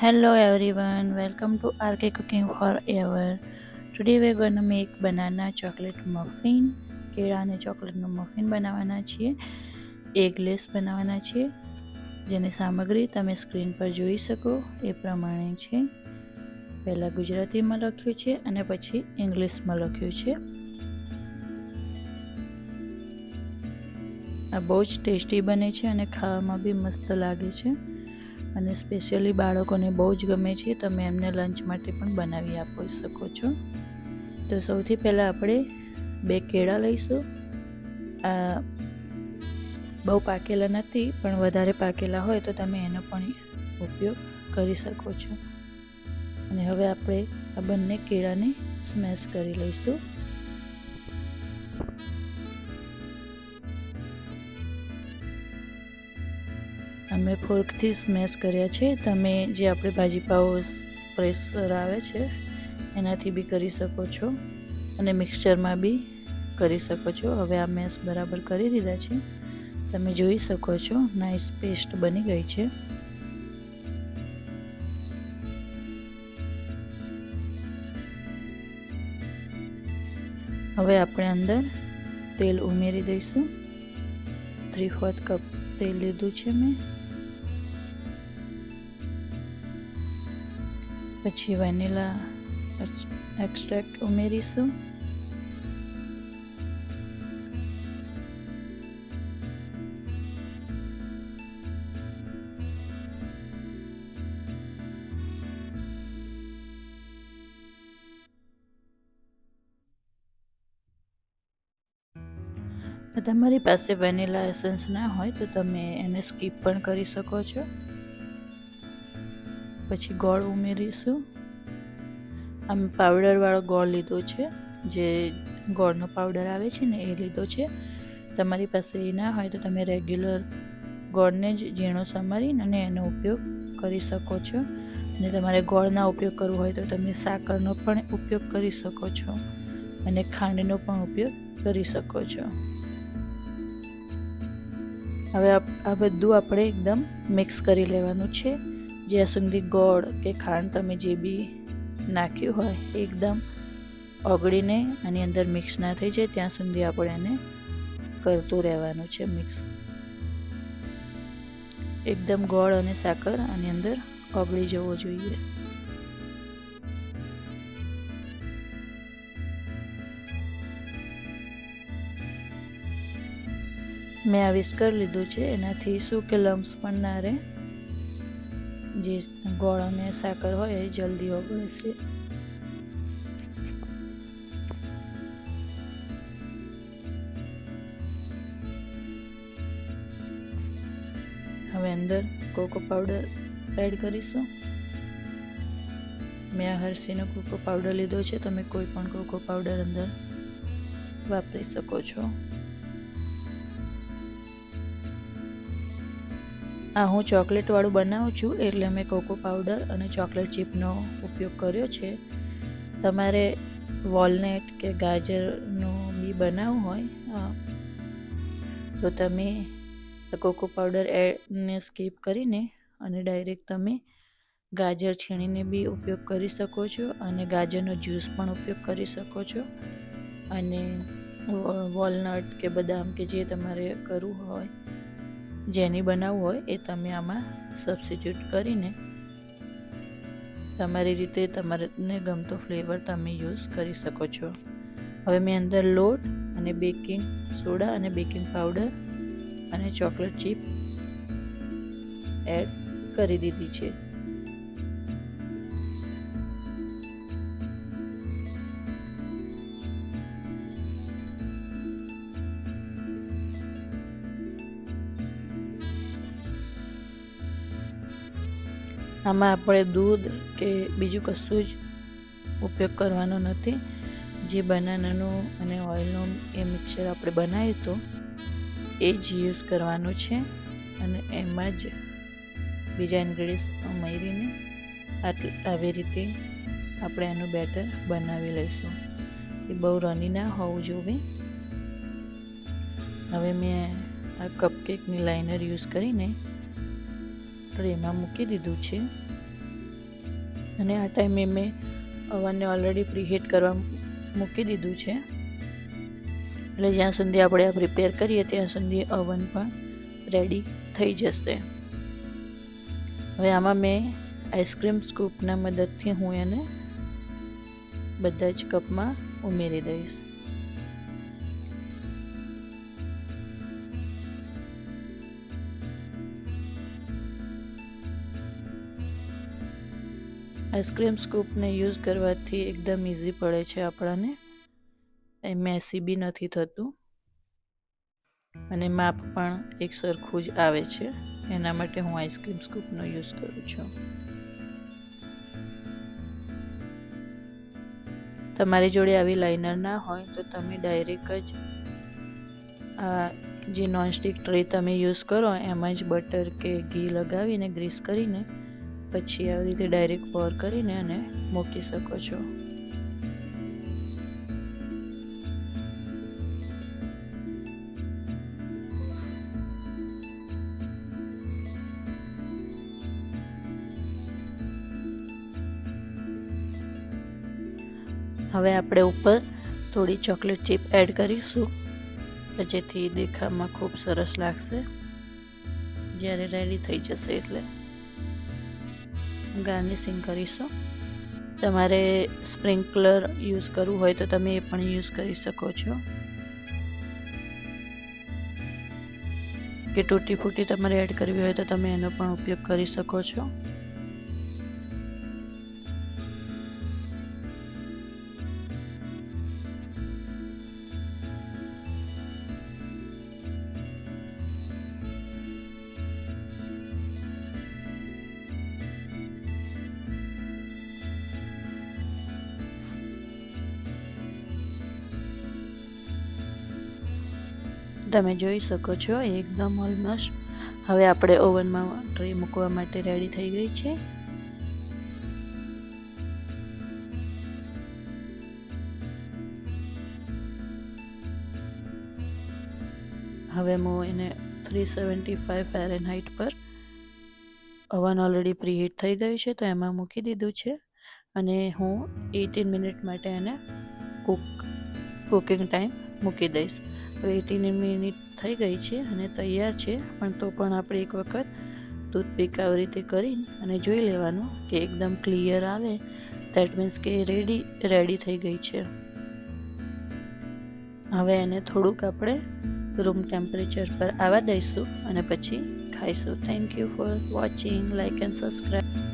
Hello everyone, welcome to RK Cooking Forever. Today we're going to make banana chocolate muffin. કેળા અને ચોકલેટનું મફિન બનાવવાના છીએ eggless બનાવવાના છીએ જેની સામગ્રી તમે સ્ક્રીન પર જોઈ શકો એ પ્રમાણે છે પહેલાં ગુજરાતીમાં લખ્યું છે અને પછી ઇંગ્લિશમાં લખ્યું છે આ બહુ જ ટેસ્ટી બને છે અને ખાવામાં બી મસ્ત લાગે છે અને સ્પેશિયલી બાળકોને બહુ જ ગમે છે, તમે એમને લંચ માટે પણ બનાવી આપી શકો છો. તો સૌથી પહેલાં આપણે બે કેળા લઈશું. આ બહુ પાકેલા નથી, પણ વધારે પાકેલા હોય તો તમે એનો પણ ઉપયોગ કરી શકો છો. અને હવે આપણે આ બંને કેળાને સ્મેશ કરી લઈશું. અમે ફોર્કથી સ્મેશ કર્યા છે. તમે જે આપણે ભાજીપાઓ પ્રેશર આવે છે, એનાથી બી કરી શકો છો અને મિક્સચરમાં બી કરી શકો છો. હવે આ મેશ બરાબર કરી દીધા છે. તમે જોઈ શકો છો નાઇસ પેસ્ટ બની ગઈ છે. હવે આપણે અંદર તેલ ઉમેરી દઈશું. થ્રી ફોર્થ કપ તેલ લીધું છે મેં. પછી વેનીલા એક્સ્ટ્રેક્ટ ઉમેરીશું. તમારી પાસે વેનીલા એસન્સ ના હોય તો તમે એને સ્કીપ પણ કરી શકો છો. પછી ગોળ ઉમેરીશું. આમ પાવડરવાળો ગોળ લીધો છે. જે ગોળનો પાવડર આવે છે ને એ લીધો છે. તમારી પાસે એ ના હોય તો તમે રેગ્યુલર ગોળને જ ઝીણો સમારીને અને એનો ઉપયોગ કરી શકો છો. અને તમારે ગોળના ઉપયોગ કરવો હોય તો તમે સાકરનો પણ ઉપયોગ કરી શકો છો. અને ખાંડનો પણ ઉપયોગ કરી શકો છો. હવે આ બધું આપણે એકદમ મિક્સ કરી લેવાનું છે. જ્યાં સુધી ગોળ કે ખાંડ તમે જે બી નાખ્યું હોય, એકદમ ઓગળીને આની અંદર મિક્સ ના થઈ જાય, ત્યાં સુધી આપણે એને કરતું રહેવાનું છે મિક્સ એકદમ ગોળ અને સાકર આની અંદર ઓગળી જવો જોઈએ. મેં આ વિસ્કર લીધું છે, એનાથી શું કે લમ્સ પણ ના રહે. જે ગોળ અને સાકર હોય એ જલ્દી ઓગળે છે. હવે અંદર કોકો પાવડર એડ કરીશું. મેં આ હરસીનો કોકો પાવડર લીધો છે, તમે કોઈ પણ કોકો પાવડર અંદર વાપરી શકો છો. આ હું ચોકલેટવાળું બનાવું છું એટલે મેં કોકો પાવડર અને ચોકલેટ ચીપનો ઉપયોગ કર્યો છે. તમારે વોલનેટ કે ગાજરનું બી બનાવવું હોય તો તમે કોકો પાવડર એડને સ્કીપ કરીને અને ડાયરેક્ટ તમે ગાજર છીણીને બી ઉપયોગ કરી શકો છો અને ગાજરનો જ્યુસ પણ ઉપયોગ કરી શકો છો. અને વોલનટ કે બદામ કે જે તમારે કરવું હોય જેની બનાવવું હોય એ તમે આમાં સબસ્ટિટ્યૂટ કરીને તમારી રીતે તમારે ગમતો ફ્લેવર તમે યુઝ કરી શકો છો. હવે મેં અંદર લોટ અને બેકિંગ સોડા અને બેકિંગ પાવડર અને ચોકલેટ ચીપ એડ કરી દીધી છે. આમાં આપણે દૂધ કે બીજું કશું જ ઉપયોગ કરવાનો નથી. જે બનાનાનું અને ઓઇલનું એ મિક્સર આપણે બનાવ્યું હતું એ જ યુઝ કરવાનું છે અને એમાં જ બીજા ઇન્ગ્રીડિયન્ટ્સ ઉમેરીને આટલી આવી રીતે આપણે એનું બેટર બનાવી લઈશું. એ બહુ રની ના હોવું જોઈએ. હવે મેં આ કપકેકની લાઇનર યુઝ કરીને ટ્રેમાં મૂકી દીધું છે. અને આ ટાઈમે મેં અવનને ઓલરેડી પ્રીહીટ કરવા મૂકી દીધું છે. એટલે જ્યાં સુધી આપણે આ પ્રિપેર કરીએ ત્યાં સુધી અવન પણ રેડી થઈ જશે. હવે આમાં મેં આઈસ્ક્રીમ સ્કૂપના મદદથી હું એને બધા જ કપમાં ઉમેરી દઈશ. આઈસ્ક્રીમ સ્કૂપને યુઝ કરવાથી એકદમ ઇઝી પડે છે આપણાને. એ મેસી બી નથી થતું. અને માપ પણ એક સરખું જ આવે છે. એના માટે હું આઈસ્ક્રીમ સ્કૂપનો યુઝ કરું છું. તમારી જોડે આવી લાઇનર ના હોય તો તમે ડાયરેક્ટ જ આ જે નોનસ્ટિક ટ્રે તમે યુઝ કરો, એમાં જ બટર કે ઘી લગાવીને ગ્રીસ કરીને પછી આવી રીતે ડાયરેક્ટ પર કરીને અને મૂકી શકો છો. હવે આપણે ઉપર થોડી ચોકલેટ ચીપ એડ કરીશું. જેથી દેખાવમાં ખૂબ સરસ લાગશે. જ્યારે રેડી થઈ જશે એટલે. ગાર્નિશિંગ કરીશું. તમારે સ્પ્રિંકલર યુઝ કરવું હોય તો તમે એ પણ યુઝ કરી શકો છો. કે તૂટી ફૂટી તમારે એડ કરવી હોય તો તમે એનો પણ ઉપયોગ કરી શકો છો. તમે જોઈ શકો છો, એકદમ ઓલમોસ્ટ હવે આપણે ઓવનમાં ટ્રે મૂકવા માટે રેડી થઈ ગઈ છે. હવે હું એને થ્રી સેવન્ટી ફાઈવ ફેરેનહાઇટ પર ઓવન ઓલરેડી પ્રીહીટ થઈ ગયું છે, તો એમાં મૂકી દીધું છે. અને હું એટીન મિનિટ માટે એને કુક કુકિંગ ટાઈમ મૂકી દઈશ. હવે એટીન મિનિટ થઈ ગઈ છે અને તૈયાર છે. પણ તો પણ આપણે એક વખત ટૂથપીક આવી રીતે કરી અને જોઈ લેવાનું કે એકદમ ક્લિયર આવે. દેટ મીન્સ કે રેડી રેડી થઈ ગઈ છે. હવે એને થોડુંક આપણે રૂમ ટેમ્પરેચર પર આવવા દઈશું અને પછી ખાઈશું. Thank you for watching like and subscribe